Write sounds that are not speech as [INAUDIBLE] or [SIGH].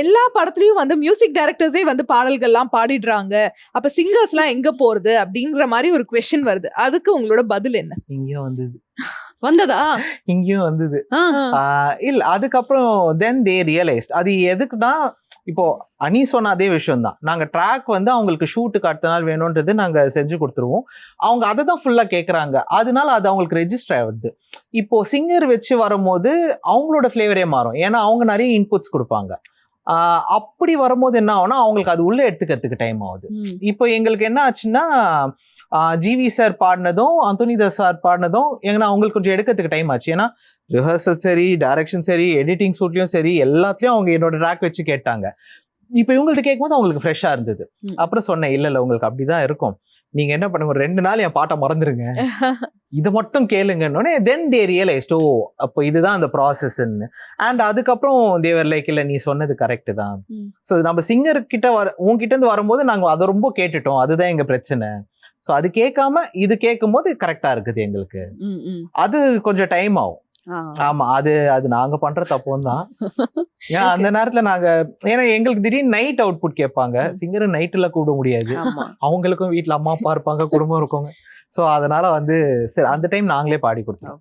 எல்லா படத்துலயும் வந்து மியூசிக் டைரக்டர்ஸே வந்து பாடல்கள்லாம் பாடிடுறாங்க. அப்ப சிங்கர்ஸ்லாம் எங்க போறது அப்படிங்கிற மாதிரி ஒரு கொஸ்டின் வருது. அதுக்கு உங்களோட பதில் என்ன? இங்கேயும் வந்தது. வந்ததா? இங்கேயும் வந்தது. இல்ல அதுக்கப்புறம் தென் தே ரியலைஸ்ட் அது எதுக்குன்னா இப்போ அனி சொன்ன அதே விஷயம் தான் நாங்க ட்ராக் வந்து அவங்களுக்கு ஷூட்டுக்கு அடுத்த நாள் வேணும்ன்றது நாங்க செஞ்சு கொடுத்துருவோம். அவங்க அதை தான் ஃபுல்லா கேக்குறாங்க. அதனால அது அவங்களுக்கு ரெஜிஸ்டர் ஆகுது இப்போ சிங்கர் வச்சு வரும்போது அவங்களோட ஃப்ளேவரே மாறும். ஏன்னா அவங்க நிறைய இன்புட்ஸ் கொடுப்பாங்க. அப்படி வரும்போது என்ன ஆகும்னா அவங்களுக்கு அது உள்ள எடுத்துக்கிறதுக்கு டைம் ஆகுது. இப்போ எங்களுக்கு என்ன ஆச்சுன்னா ஜிவி சார் பாடினதும் அந்தோனிதாஸ் சார் பாடினதும் எங்கன்னா அவங்களுக்கு கொஞ்சம் எடுக்கிறதுக்கு டைம் ஆச்சு. ஏன்னா ரிஹர்சல் சரி டைரக்ஷன் சரி எடிட்டிங் ஷூட்லயும் சரி எல்லாத்துலயும் அவங்க என்னோட ட்ராக் வச்சு கேட்டாங்க. இப்போ இவங்கள்ட்ட கேட்கும்போது அவங்களுக்கு ஃப்ரெஷ்ஷா இருந்தது. அப்புறம் சொன்னேன் இல்ல இல்ல உங்களுக்கு அப்படிதான் இருக்கும். நீங்க என்ன பண்ணுங்க ஒரு ரெண்டு நாள் என் பாட்டை மறந்துருங்க [LAUGHS] இதை மட்டும் கேளுங்கன்னொடனே தென் தே ரியலைஸ்ட் ஓ அப்போ இதுதான் அந்த ப்ராசஸ்ன்னு அண்ட் அதுக்கப்புறம் தேவர் லைக் இல்ல நீ சொன்னது கரெக்ட் தான். ஸோ நம்ம சிங்கர் கிட்ட வர உங்ககிட்ட இருந்து வரும்போது நாங்க அதை ரொம்ப கேட்டுட்டோம் அதுதான் எங்க பிரச்சனை ஸோ அது கேட்காம இது கேட்கும்போது கரெக்டா இருக்குது எங்களுக்கு. அது கொஞ்சம் டைம் ஆகும். ஆமா அது அது நாங்க பண்ற தப்பும் தான். ஏன் அந்த நேரத்துல நாங்க ஏன்னா எங்களுக்கு திடீர்னு நைட் அவுட்புட் கேட்பாங்க. சிங்கர் நைட்ல கூப்பிட முடியாது. அவங்களுக்கும் வீட்ல அம்மா அப்பா இருப்பாங்க குடும்பம் இருக்கவங்க ஸோ அதனால வந்து சரி அந்த டைம் நாங்களே பாடி கொடுத்தோம்